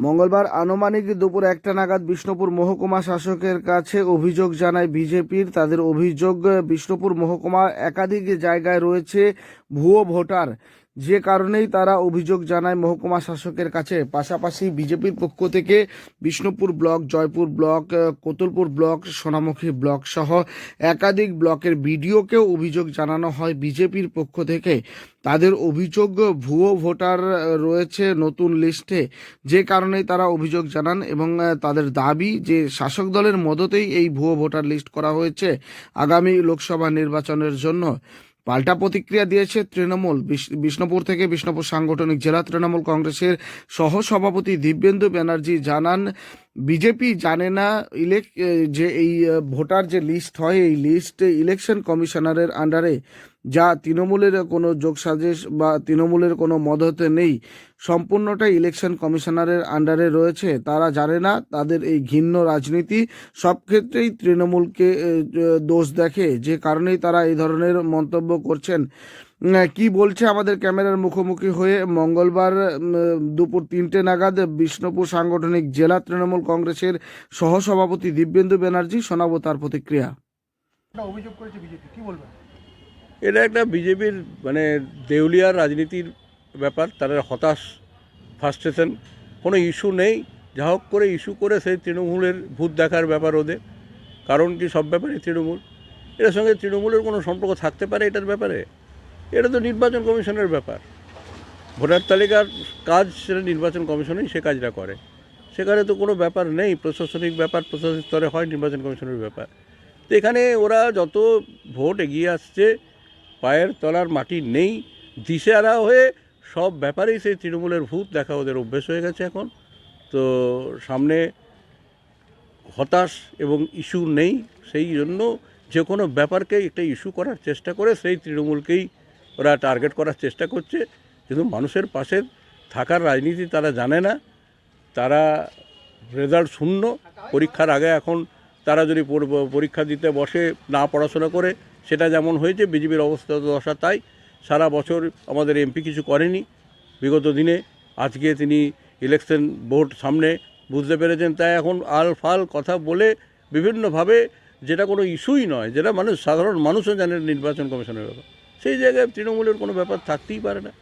মঙ্গলবার আনুমানিক দুপুর একটা নাগাদ বিষ্ণুপুর মহকুমা শাসকের কাছে অভিযোগ জানায় বিজেপির। তাদের অভিযোগ, বিষ্ণুপুর মহকুমা একাধিক জায়গায় রয়েছে ভুয়ো ভোটার। যে কারণেই তারা অভিযোগ জানায় মহকুমা শাসকের কাছে। পাশাপাশি বিজেপির পক্ষ থেকে Bishnupur block, Joypur block Kotulpur block, Sonamukhi block সহ একাধিক ব্লকের বিডিওকেও অভিযোগ জানানো হয় বিজেপির পক্ষ থেকে। তাদের অভিযোগ, ভুয়ো ভোটার রয়েছে নতুন লিস্টে। যে কারণেই তারা অভিযোগ জানান এবং তাদের দাবি যে শাসক দলের মদতেই এই ভুয়ো ভোটার লিস্ট করা হয়েছে আগামী লোকসভা নির্বাচনের জন্য। পাল্টা প্রতিক্রিয়া দিয়েছে তৃণমূল। বিষ্ণুপুর থেকে বিষ্ণুপুর সাংগঠনিক জেলা তৃণমূল কংগ্রেসের সহসভাপতি দিব্যেন্দু ব্যানার্জি জানান বিজেপি জানে না ইলেক যে এই ভোটার যে লিস্ট হয়, এই লিস্ট ইলেকশন কমিশনারের আন্ডারে যা তৃণমূলের কোনো যোগসাজেশ বা তৃণমূলের কোনো মদতে নেই সম্পূর্ণটাই ইলেকশন কমিশনারের আন্ডারে রয়েছে। তারা জানে না তাদের এই ঘিন্ন রাজনীতি। সব ক্ষেত্রেই তৃণমূলকে দোষ দেখে। যে কারণেই তারা এই ধরনের মন্তব্য করছেন। কি বলছে আমাদের ক্যামেরার মুখোমুখি হয়ে মঙ্গলবার দুপুর তিনটে নাগাদ বিষ্ণুপুর সাংগঠনিক জেলা তৃণমূল কংগ্রেসের সহসভাপতি দিব্যেন্দু ব্যানার্জি শোনাবো তার প্রতিক্রিয়া। অভিযোগ করেছে বিজেপি কি বলবেন এটা একটা বিজেপির মানে দেউলিয়ার রাজনীতির ব্যাপার তাদের হতাশ ফার্স্টেশন কোনো ইস্যু নেই। যা হোক করে ইস্যু করে সেই তৃণমূলের ভূত দেখার ব্যাপার ওদের। কারণ কি সব ব্যাপারে তৃণমূল। এটার সঙ্গে তৃণমূলের কোনো সম্পর্ক থাকতে পারে এটার ব্যাপারে? এটা তো নির্বাচন কমিশনের ব্যাপার। ভোটার তালিকার কাজ সেটা নির্বাচন কমিশনেই সে কাজটা করে। সেখানে তো কোনো ব্যাপার নেই, প্রশাসনিক ব্যাপার, প্রশাসনিক স্তরে হয় নির্বাচন কমিশনের ব্যাপার। তো এখানে ওরা যত ভোট এগিয়ে আসছে, পায়ের তলার মাটি নেই, দিশেহারা হয়ে সব ব্যাপারেই সেই তৃণমূলের ভূত, দেখা ওদের অভ্যেস হয়ে গেছে এখন। তো সামনে হতাশ এবং ইস্যু নেই, সেই জন্য যে কোনো ব্যাপারকে একটা ইস্যু করার চেষ্টা করে সেই তৃণমূলকেই ওরা টার্গেট করার চেষ্টা করছে, কিন্তু মানুষের পাশে থাকার রাজনীতি তারা জানে না, তারা রেজাল্ট শূন্য, পরীক্ষার আগে এখন তারা যদি পরীক্ষা দিতে বসে না পড়াশোনা করে, সেটা যেমন হয়েছে, বিজেপির অবস্থা দশা তাই, সারা বছর আমাদের এমপি কিছু করেনি, বিগত দিনে আজকে তিনি ইলেকশন বোর্ড সামনে বুঝতে পেরেছেন, তাই এখন আল ফাল কথা বলে বিভিন্নভাবে যেটা কোনো ইস্যুই নয়, যেটা মানুষ, সাধারণ মানুষও জানে নির্বাচন কমিশনের ব্যাপার। সেই জায়গায় তৃণমূলের কোনো ব্যাপার থাকতেই পারে না।